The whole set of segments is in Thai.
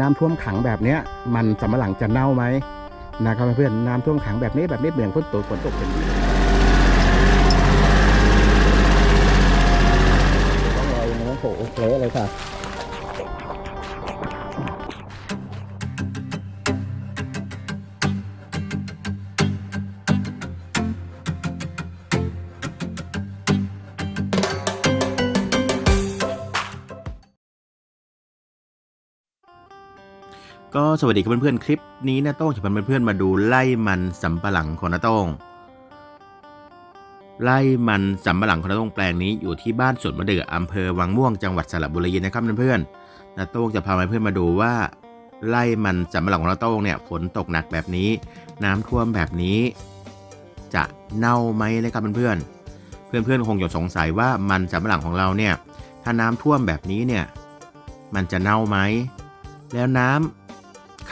น้ำท่วมขังแบบเนี้ย มันสำปะหลังจะเน่าไหมนะครับเพื่อนน้ำท่วมขังแบบนี้แบบนี้เหมือนฝนตกฝนตกเป็นต้องรออย่างนี้โผล่โผล่เลยค่ะ ก็สวัสดีครับเพื่อนๆ คลิปนี้นะโต้งจะพาเพื่อนๆมาดูไล่มันสำปะหลังของนาโต้งไล่มันสำปะหลังของนาโต้งแปลงนี้อยู่ที่บ้านสวนมะเดื่ออำเภอวังม่วงจังหวัดสระบุรีนะครับเพื่อนๆนาโต้งจะพาเพื่อนๆมาดูว่า ไล่มันสำปะหลังของนาโต้งเนี่ยฝนตกหนักแบบนี้ น้ำท่วมแบบนี้ จะเน่าไหมนะครับเพื่อนๆเพื่อนๆคงจะสงสัยว่ามันสำปะหลังของเราเนี่ยถ้าน้ำท่วมแบบนี้เนี่ยมันจะเน่าไหมแล้วน้ำ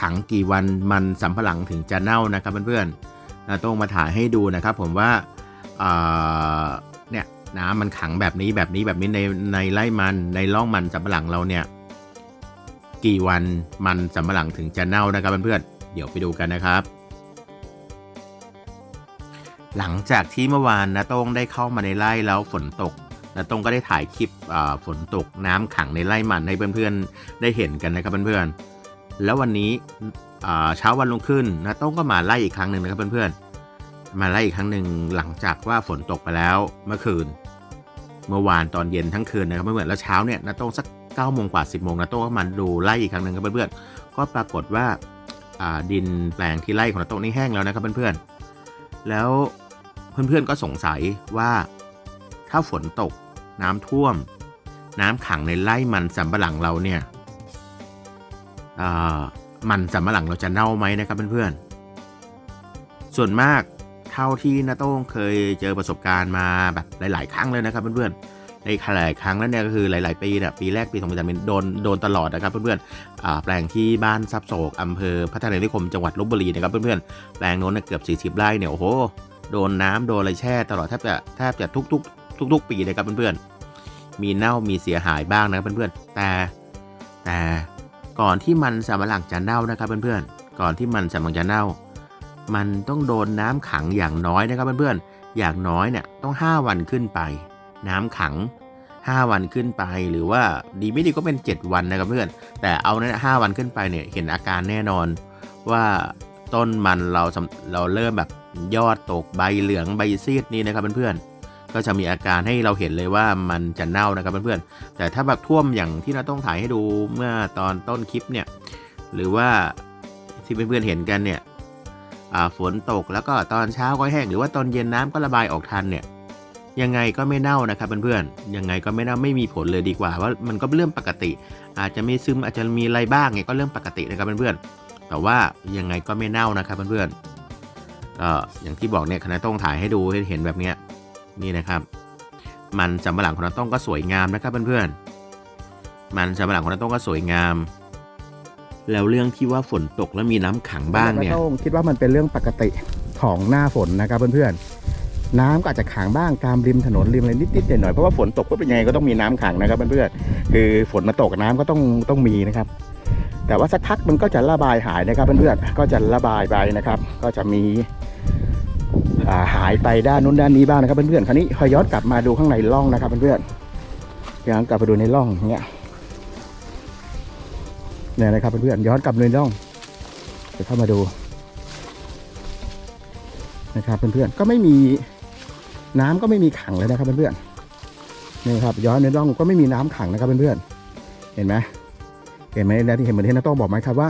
ขังกี่วันมันสำปะหลังถึงจะเน่านะครับเพื่อนๆนาต้องมาถ่ายให้ดูนะครับ ผมว่าเนี่ยน้ำมันขังแบบนี้แบบนี้แบบนี้ในในไร่มันในร่องมันสำปะหลังเราเนี่ยกี่วันมันสำปะหลังถึงจะเน่านะครับเพื่อนๆเดี๋ยวไปดูกันนะครับ หลังจากที่เมื่อวานนาโต้งได้เข้ามาในไร่แล้วฝนตกนาต้งก็ได้ถ่ายคลิปฝนตกน้ำขังในไร่มันให้เพื่อนๆ ได้เห็นกันนะครับเพื่อนๆ แล้ววันนี้เช้าวันรุ่งขึ้นนาโต้งก็มาไล่อีกครั้งหนึ่งนะครับเพื่อนๆ มาไล่อีกครั้งหนึ่งหลังจากว่าฝนตกไปแล้วเมื่อคืน เมื่อวานตอนเย็นทั้งคืนนะครับเพื่อนๆแล้วเช้าเนี่ยนาโต้งสัก9ก้าโมงกว่า 10บโมงนาโต้งก็มาดูไล่อีกครั้งหนึ่งครับเพื่อนๆ ก็ปรากฏว่าดินแปลงที่ไร่ของนาโต้งนี่แห้งแล้วนะครับเพื่อนๆ แล้วเพื่อนๆก็สงสัยว่าถ้าฝนตกน้ำท่วม น้ำขังในไร่มันสำปะหลังเราเนี่ย มันสำปะหลังเราจะเน่าไหมนะครับเพื่อนๆ ส่วนมากเท่าที่นาโต้งเคยเจอประสบการณ์มาแบบหลาย ๆ ครั้งเลยนะครับเพื่อนๆ ในหลายครั้งแล้วเนี่ยก็คือหลาย ๆ ปีเนี่ยปีแรกปีสองพันสามโดนโดนตลอดนะครับเพื่อนๆแปลงที่บ้านซับโศกอำเภอพัฒนานิคมจังหวัดลบบุรีนะครับเพื่อนๆ แปลงโน้นนะเกือบ40ไร่เนี่ยโอ้โหโดนน้ำโดนอะไรแช่ตลอดแทบจะแทบจะทุก ๆ ทุก ๆ ปีเลยครับเพื่อนๆ มีเน่ามีเสียหายบ้างนะครับเพื่อนๆ แต่แต่ ก่อนที่มันสำปะหลังจะเน่านะครับเพื่อนๆ ก่อนที่มันสำปะหลังจะเน่า มันต้องโดนน้ำขังอย่างน้อยนะครับเพื่อนๆ อย่างน้อยเนี่ยต้อง 5 วันขึ้นไป น้ำขัง 5 วันขึ้นไปหรือว่าดีไม่ดีก็เป็น 7 วันนะครับเพื่อน แต่เอาเนี่ยห้าวันขึ้นไปเนี่ยเห็นอาการแน่นอนว่าต้นมันเราเราเริ่มแบบยอดตกใบเหลืองใบซีดนี่นะครับเพื่อนๆ ก็จะมีอาการให้เราเห็นเลยว่ามันจะเน่านะครับเพื่อนๆ แต่ถ้าแบบท่วมอย่างที่เราต้องถ่ายให้ดูเมื่อตอนต้นคลิปเนี่ย หรือว่าที่เพื่อนๆเห็นกันเนี่ยฝนตกแล้วก็ตอนเช้าก็แห้งหรือว่าตอนเย็นน้ำก็ระบายออกทันเนี่ย ยังไงก็ไม่เน่านะครับเพื่อนๆ ยังไงก็ไม่เน่าไม่มีผลเลยดีกว่าว่ามันก็เรื่องปกติ อาจจะมีซึมอาจจะมีอะไรบ้างเนี่ยก็เรื่องปกตินะครับเพื่อนๆ แต่ว่ายังไงก็ไม่เน่านะครับเพื่อนๆก็อย่างที่บอกเนี่ยคณะต้องถ่ายให้ดูให้เห็นแบบเนี้ย นี่นะครับ มันสำปะหลังของน้าต้องก็สวยงามนะครับเพื่อนๆมันสำปะหลังของน้าต้องก็สวยงาม แล้วเรื่องที่ว่าฝนตกแล้วมีน้ำขังบ้างเนี่ยโต้องคิดว่ามันเป็นเรื่องปกติของหน้าฝนนะครับเพื่อนๆ น้ำก็อาจจะขังบ้างตามริมถนนริมอะไรนิดๆหน่อยๆเพราะว่าฝนตกก็เป็นยังไงก็ต้องมีน้ำขังนะครับเพื่อนๆคือฝนมาตกน้ำก็ต้องต้องมีนะครับแต่ว่าสักพักมันก็จะระบายหายนะครับเพื่อนๆ ก็จะระบายไปนะครับ ก็จะมี หายไปด้านนู้นด้านนี้บ้างนะครับเพื่อนๆคราวนี้พอย้อนกลับมาดูข้างในร่องนะครับเพื่อนๆย้อนกลับไปดูในร่องอย่างเงี้ยเนี่ยนะครับเพื่อนๆย้อนกลับในร่องเดี๋ยวเข้ามาดูนะครับเพื่อนๆก็ไม่มีน้ำก็ไม่มีขังเลยนะครับเพื่อนๆนี่ครับย้อนในร่องก็ไม่มีน้ำขังนะครับเพื่อนๆเห็นไหมเห็นไหมแล้วที่เห็นเหมือนที่น้าต้องบอกไหมครับว่า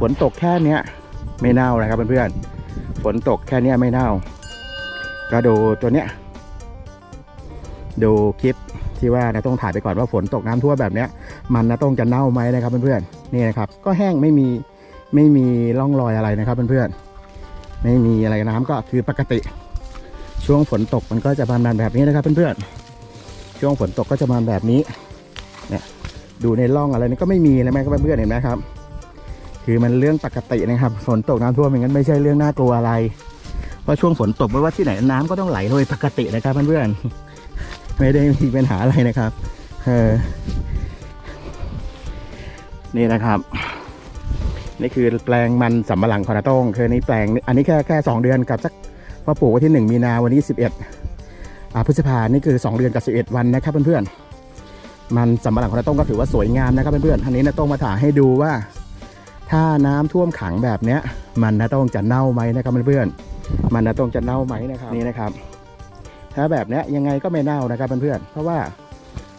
ฝนตกแค่เนี้ยไม่เน่านะครับเพื่อนๆ นตกแค่เนี้ยไม่เน่า ก็ดูตัวเนี้ย ดูคลิปที่ว่านาต้องถ่ายไปก่อนว่าฝนตกน้ำท่วมแบบเนี้ย มันนาต้องจะเน่าไหมนะครับเพื่อนๆนี่นะครับ ก็แห้งไม่มีไม่มีร่องรอยอะไรนะครับเพื่อนๆไม่มีอะไรน้ำก็คือปกติ ช่วงฝนตกมันก็จะประมาณแบบนี้นะครับเพื่อนๆช่วงฝนตกก็จะมาแบบนี้เนี่ยดูในร่องอะไรนี่ก็ไม่มีเลยไหมครับเพื่อนๆเห็นไหมครับ คือมันเรื่องปกตินะครับฝนตกน้ำท่วมอย่างนั้นไม่ใช่เรื่องน่ากลัวอะไร เพราะช่วงฝนตกไม่ว่าที่ไหนน้ำก็ต้องไหลโดยปกตินะครับเพื่อนๆไม่ได้มีปัญหาอะไรนะครับเออนี่นะครับนี่คือแปลงมันสำปะหลังคอนาต้งคือนี่แปลงอันนี้แค่แค่สองเดือนกับสักมาปลูกวันที่หนึ่งมีนาวันนี้สิบเอ็ดพฤษภานี่คือสองเดือนกับสิบเอ็ดวันนะครับเพื่อนๆมันสำปะหลังคอนาต้งก็ถือว่าสวยงามนะครับเพื่อนๆอันนี้นาต้งมาถ่ายให้ดูว่า ถ้าน้ำท่วมขังแบบเนี้ย มันนาโต้องจะเน่าไหมนะครับเพื่อนๆมันนาโต้องจะเน่าไหมนะครับนี่นะครับ ถ้าแบบเนี้ยยังไงก็ไม่เน่านะครับเพื่อนๆเพราะว่า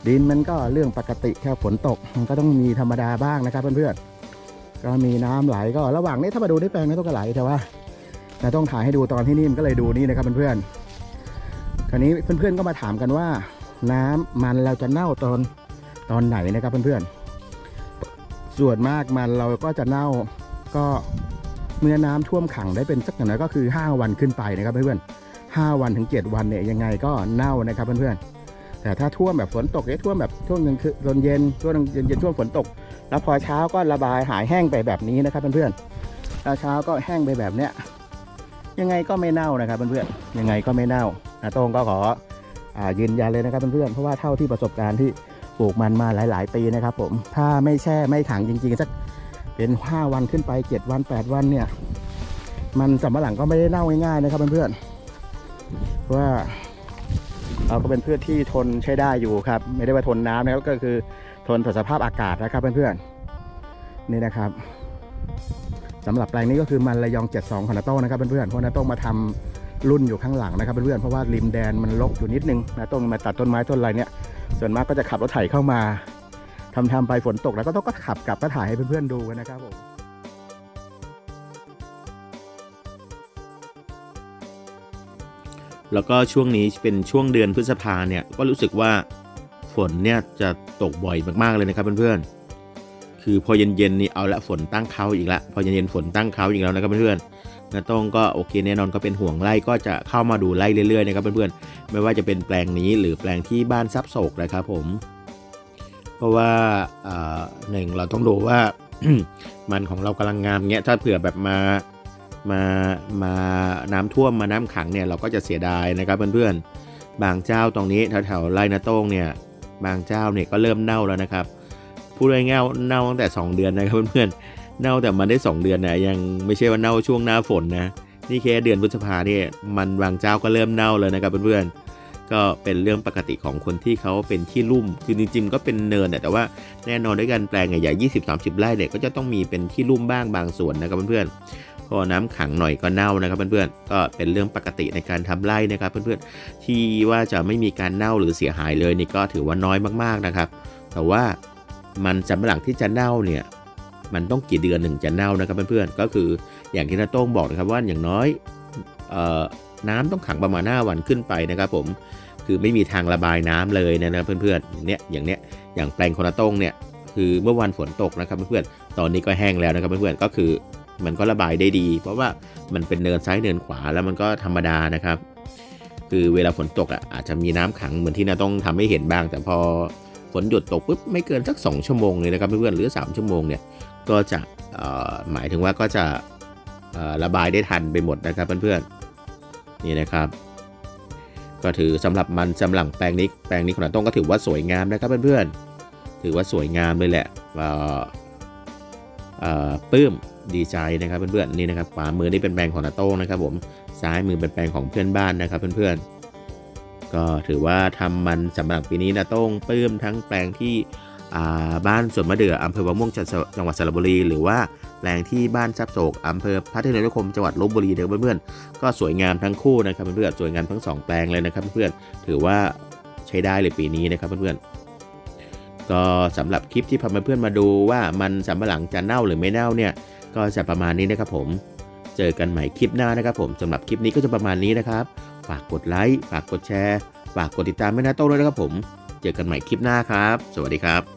ดินมันก็เรื่องปกติแค่ฝนตกมันก็ต้องมีธรรมดาบ้างนะครับเพื่อนๆก็มีน้ำไหลก็ระหว่างนี้ถ้ามาดูที่แปลงนี้ต้องก็ไหลแต่ว่าเราต้องถ่ายให้ดูตอนที่นี่มันก็เลยดูนี่นะครับเพื่อนๆคราวนี้เพื่อนๆก็มาถามกันว่า น้ำมันเราจะเน่าตอนตอนไหนนะครับเพื่อนๆ ส่วนมากมันเราก็จะเน่าก็เมื่อน้ำท่วมขังได้เป็นสักอย่างน้อยก็คือ 5 วันขึ้นไปนะครับเพื่อนๆ5วันถึง 7 วันเนี่ยยังไงก็เน่านะครับเพื่อนๆแต่ถ้าท่วมแบบฝนตกเนี่ยท่วมแบบช่วงกลางคืนตอนเย็นช่วงเย็นเย็นช่วงฝนตก แล้วพอเช้าก็ระบายหายแห้งไปแบบนี้นะครับเพื่อนๆแล้วเช้าก็แห้งไปแบบเนี้ยยังไงก็ไม่เน่านะครับเพื่อนๆยังไงก็ไม่เน่าอาโต้งก็ขออ่ายืนยันเลยนะครับเพื่อนๆเพราะว่าเท่าที่ประสบการณ์ที่ ปลูกมันมาหลาย ๆ ปีนะครับผมถ้าไม่แช่ไม่ขังจริง ๆ สักเป็น 5 วันขึ้นไป 7 วัน 8 วันเนี่ย มันสำปะหลังก็ไม่ได้เน่าง่ายๆนะครับเพื่อนๆว่าเราก็เป็นพืชที่ทนใช้ได้อยู่ครับ ไม่ได้ว่าทนน้ำนะครับก็คือทนต่อสภาพอากาศนะครับเพื่อนๆนี่นะครับสำหรับแปลงนี้ก็คือมันระยอง 72ของนาโต้นะครับเพื่อนๆเพราะนาโต้มาทำรุ่นอยู่ข้างหลังนะครับเพื่อนๆเพราะว่าริมแดนมันรกอยู่นิดนึงนาโต้มาตัดต้นไม้ต้นอะไรเนี่ย ส่วนมากก็จะขับรถไถเข้ามาทำทำๆไปฝนตกแล้วก็ต้องก็ขับกลับก็ถ่ายให้เพื่อนๆดูกันนะครับผมแล้วก็ช่วงนี้เป็นช่วงเดือนพฤษภาเนี่ยก็รู้สึกว่าฝนเนี่ยจะตกบ่อยมากๆเลยนะครับเพื่อนๆ คือพอเย็นๆนี่เอาละฝนตั้งเขาอีกละพอเย็นๆฝนตั้งเขาอีกแล้วนะครับเพื่อนๆนาต้องก็โอเคแน่นอนก็เป็นห่วงไร่ก็จะเข้ามาดูไร่เรื่อยๆนะครับเพื่อนๆไม่ว่าจะเป็นแปลงนี้หรือแปลงที่บ้านซับโศกนะครับผม เพราะว่าอ่าหนึ่งเราต้องดูว่ามันของเรากำลังงามเงี้ยถ้าเผื่อแบบมามามาน้ำท่วมมาน้ำขังเนี่ยเราก็จะเสียดายนะครับเพื่อนๆบางเจ้าตรงนี้แถวๆไร่นาโต้งเนี่ยบางเจ้าเนี่ยก็เริ่มเน่าแล้วนะครับ พูดง่ายๆเน่าตั้งแต่ 2 เดือนนะครับเพื่อนๆเน่าแต่มันได้ 2 เดือนนะยังไม่ใช่ว่าเน่าช่วงหน้าฝนนะนี่แค่เดือนพฤษภาเนี่ยมันบางเจ้าก็เริ่มเน่าเลยนะครับเพื่อนๆก็เป็นเรื่องปกติของคนที่เขาเป็นที่ลุ่ม คือจริงๆก็เป็นเนินน่ะแต่ว่าแน่นอนด้วยกันแปลงใหญ่ๆ20-30ไร่เนี่ยก็จะต้องมีเป็นที่ลุ่มบ้างบางส่วนนะครับเพื่อนๆพอน้ำขังหน่อยก็เน่านะครับเพื่อนๆก็เป็นเรื่องปกติในการทำไร่นะครับเพื่อนๆที่ว่าจะไม่มีการเน่าหรือเสียหายเลยนี่ก็ถือว่าน้อยมากๆนะครับ แต่ว่า มันสำหลังที่จะเน่าเนี่ยมันต้องกี่เดือนถึงจะเน่านะครับเพื่อนๆก็คืออย่างที่น้าโต้งบอกนะครับว่าอย่างน้อยเอ่อน้ำต้องขังประมาณหน้าวันขึ้นไปนะครับ ผมคือไม่มีทางระบายน้ำเลยนะนะเพื่อนๆอย่างเนี้ยอย่างเนี้ยอย่างแปลงโคนาโต้งเนี่ยคือเมื่อวันฝนตกนะครับเพื่อนๆตอนนี้ก็แห้งแล้วนะครับเพื่อนๆก็คือมันก็ระบายได้ดี เพราะว่ามันเป็นเนินซ้ายเนินขวาแล้วมันก็ธรรมดานะครับ คือเวลาฝนตกอะอาจจะมีน้ำขังเหมือนที่นาต้องทำให้เห็นบ้าง แต่พอ ฝนหยุดตกปุ๊บไม่เกินสัก 2 ชั่วโมงเลยนะครับเพื่อนๆหรือ 3 ชั่วโมงเนี่ยก็จะหมายถึงว่าก็จะระบายได้ทันไปหมดนะครับเพื่อนๆนี่นะครับ ก็ถือสำหรับมันสำหลังแปลงนี้แปลงนี้ของนาต้องก็ถือว่าสวยงามนะครับเพื่อนๆถือว่าสวยงามเลยแหละเอ่อเอ่อปลื้มดีใจนะครับเพื่อนๆนี่นะครับขวามือนี่เป็นแปลงของนาโต้งนะครับผมซ้ายมือเป็นแปลงของเพื่อนบ้านนะครับเพื่อนๆ ก็ถือว่าทำมันสำหรับปีนี้นาโต้องปลื้มทั้งแปลงที่บ้านสวนมะเดื่ออำเภอวังม่วงจังหวัดสระบุรี หรือว่าแปลงที่บ้านซับโศกอำเภอพัทยานิคมจังหวัดลบบุรีเด้อเพื่อนๆก็สวยงามทั้งคู่นะครับเพื่อนๆสวยงามทั้งสองแปลงเลยนะครับเพื่อนๆถือว่าใช้ได้เลยปีนี้นะครับเพื่อนๆก็สำหรับคลิปที่พาเพื่อนๆมาดูว่ามันสำปะหลังจะเน่าหรือไม่เน่าเนี่ย ก็จะประมาณนี้นะครับผม เจอกันใหม่คลิปหน้านะครับผมสำหรับคลิปนี้ก็จะประมาณนี้นะครับ ฝากกดไลค์ ฝากกดแชร์ ฝากกดติดตามไม่นะโต้งด้วยนะครับผม เจอกันใหม่คลิปหน้าครับ สวัสดีครับ